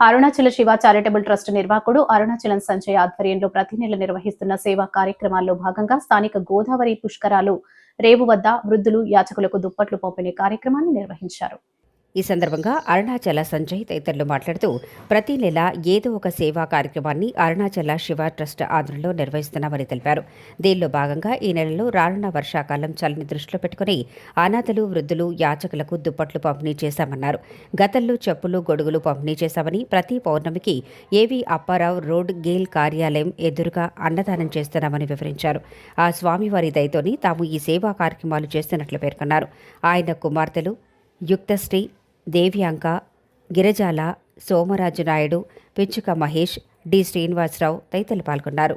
Arunachal Shiva charitable trust నిర్వాహకుడు అరుణాచలం సంజయ్ ఆధ్వర్యంలో ప్రతి నెల నిర్వహిస్తున్న సేవా కార్యక్రమాల్లో భాగంగా స్థానిక గోదావరి పుష్కరాలు రేవు వద్ద వృద్ధులు యాచకులకు దుప్పట్లు పంపిణీ కార్యక్రమాన్ని నిర్వహించారు. ఈ సందర్భంగా అరుణాచల సంజయ్ తదితరులు మాట్లాడుతూ ప్రతి నెల ఏదో ఒక సేవా కార్యక్రమాన్ని అరుణాచల శివ ట్రస్ట్ ఆధ్వర్యంలో నిర్వహిస్తున్నామని తెలిపారు. దీనిలో భాగంగా ఈ నెలలో రానున్న వర్షాకాలం చలిని దృష్టిలో పెట్టుకుని అనాథలు వృద్ధులు యాచకులకు దుప్పట్లు పంపిణీ చేశామన్నారు. గతంలో చెప్పులు గొడుగులు పంపిణీ చేశామని ప్రతి పౌర్ణమికి ఏవి అప్పారావు రోడ్ గేల్ కార్యాలయం ఎదురుగా అన్నదానం చేస్తున్నామని వివరించారు. ఆ స్వామివారి దయతోని తాము ఈ సేవా కార్యక్రమాలు చేస్తున్నట్లు పేర్కొన్నారు. ఆయన కుమార్తెలు యుక్తశ్రీ దేవ్యాంక గిరిజాల సోమరాజు నాయుడు పిచ్చుక మహేష్ డి శ్రీనివాసరావు తదితరులు పాల్గొన్నారు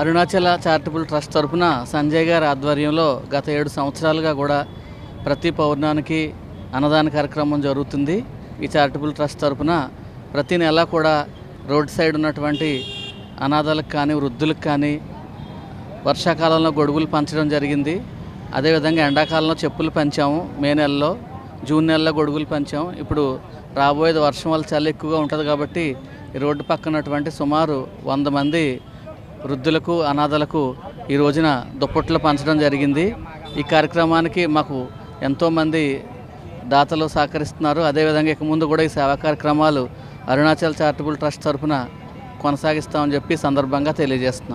Arunachala charitable trust తరపున సంజయ్ గారి ఆధ్వర్యంలో గత ఏడు సంవత్సరాలుగా కూడా ప్రతి పౌర్ణానికి అన్నదాన కార్యక్రమం జరుగుతుంది. ఈ చారిటబుల్ ట్రస్ట్ తరపున ప్రతి నెల కూడా రోడ్ సైడ్ ఉన్నటువంటి అనాథలకు కానీ వృద్ధులకు కానీ వర్షాకాలంలో గొడుగులు పంచడం జరిగింది. అదేవిధంగా ఎండాకాలంలో చెప్పులు పంచాము మే నెలలో. జూన్ నెలలో గొడుగులు పంచాము. ఇప్పుడు రాబోయేది వర్షం వల్ల చాలా ఎక్కువగా ఉంటుంది కాబట్టి ఈ రోడ్డు పక్కనటువంటి సుమారు వంద మంది వృద్ధులకు అనాథలకు ఈ రోజున దుప్పట్లు పంచడం జరిగింది. ఈ కార్యక్రమానికి మాకు ఎంతోమంది దాతలు సహకరిస్తున్నారు. అదేవిధంగా ఇక ముందు కూడా ఈ సేవా కార్యక్రమాలు అరుణాచల్ చారిటబుల్ ట్రస్ట్ తరఫున కొనసాగిస్తామని చెప్పి సందర్భంగా తెలియజేస్తున్నాం.